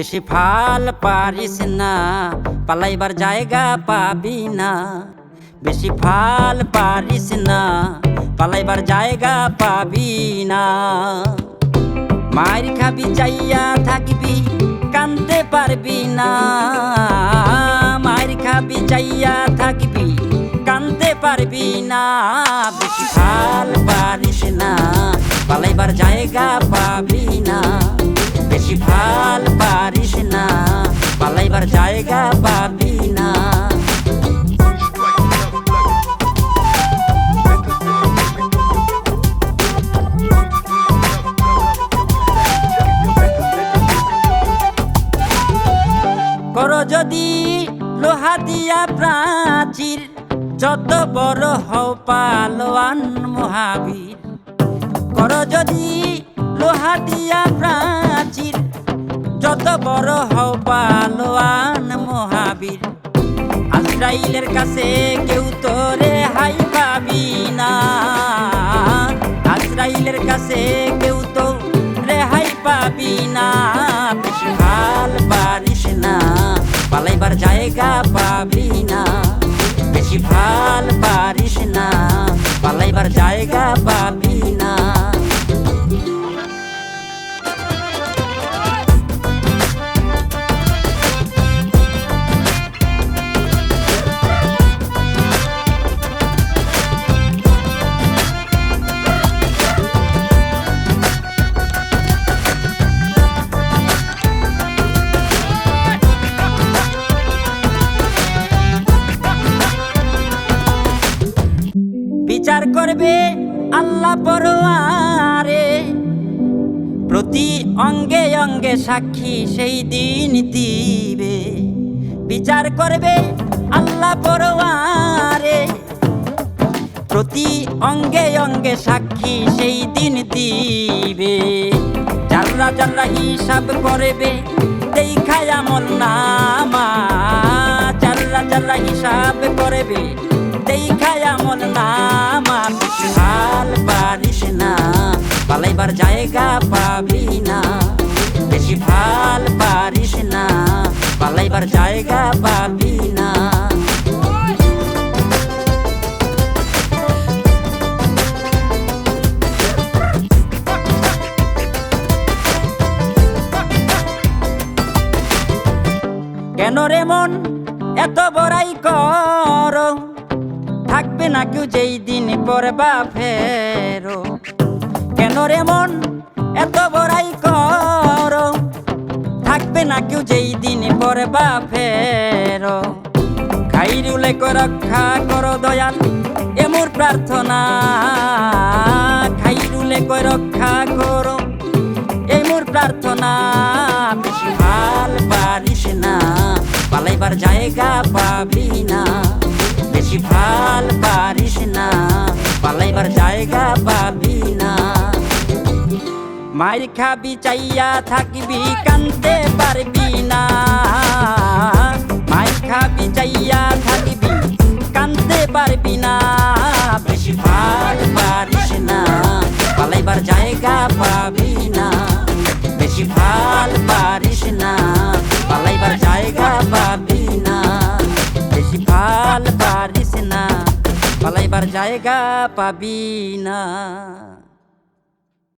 বেশি ফাল পারিস না, পালাইবার জায়গা পাবি না। বেশি ফাল পারিস না, পালাইবার জায়গা পাবি না। মায়ের খাবি চাইয়া থাকবি, কানতে পারবি না। মায়ের খাবি চাইয়া থাকবি, কানতে পারবি না। বেশি ফাল পারিস না, পালাইবার জায়গা পাবি না। বেশি ফাল পারিস না, পালাইবার জায়গা পাবি না। কর যদি লোহা দিয়া প্রাচীর, যত বড় হও পালোয়ান মহাবীর। কর যদি লোহা দিয়া প্রাচীর যত বড় হও পালোয়ান মহাবীর। আজরাইলের কাছে কেউ তোরে হাই পাবি না। আজরাইলের কাছে কেউ তো রেহাই পাবি না। ভালো পারিস না, পালাইবার জায়গা পাবি না। বেশি ভালো পারিস না, পালাইবার জায়গা পাবি বিচার করবে আল্লাহ পরোয়ারে। প্রতি অঙ্গে অঙ্গে সাক্ষী সেই দিন দিবে। বিচার করবে আল্লাহ পরোয়ারে। প্রতি অঙ্গে অঙ্গে সাক্ষী সেই দিন দিবে। জাল্লা জাল্লা হিসাব করবে দেখায় আমল নামা। জাল্লা জাল্লা হিসাব করবে দেখায় আমল নামা হাল পারিস না, পালাইবার জায়গা পাবি না। বেশি ভালো পারিস না, পালাইবার জায়গা পাবি না। কেন রে মন, এত বড়াই কর। থাকবে না কেউ যেই দিন পরবা ফেরো। কেন রে মন, এত বড়াই কর? থাকবে না কেউ যেই দিন পরবা ফেরো। খাইরুলে রক্ষা করো দয়াল এমর প্রার্থনা। খাইরুলে রক্ষা করো এই মোর প্রার্থনা। বেশি ভালো পারিস না, পালাইবার জায়গা জায়গা পাবি না। মায়ের খাবি চাইয়া থাকবি, কানতে পারবি না। মায়ের খাবি চাইয়া থাকবি, কানতে পারবি না। বেশি ভালো পারিস না, পালাইবার জায়গা পাবি না। বেশি ভালো পারিস না, পালাইবার জায়গা পাবি জায়গা পাবি না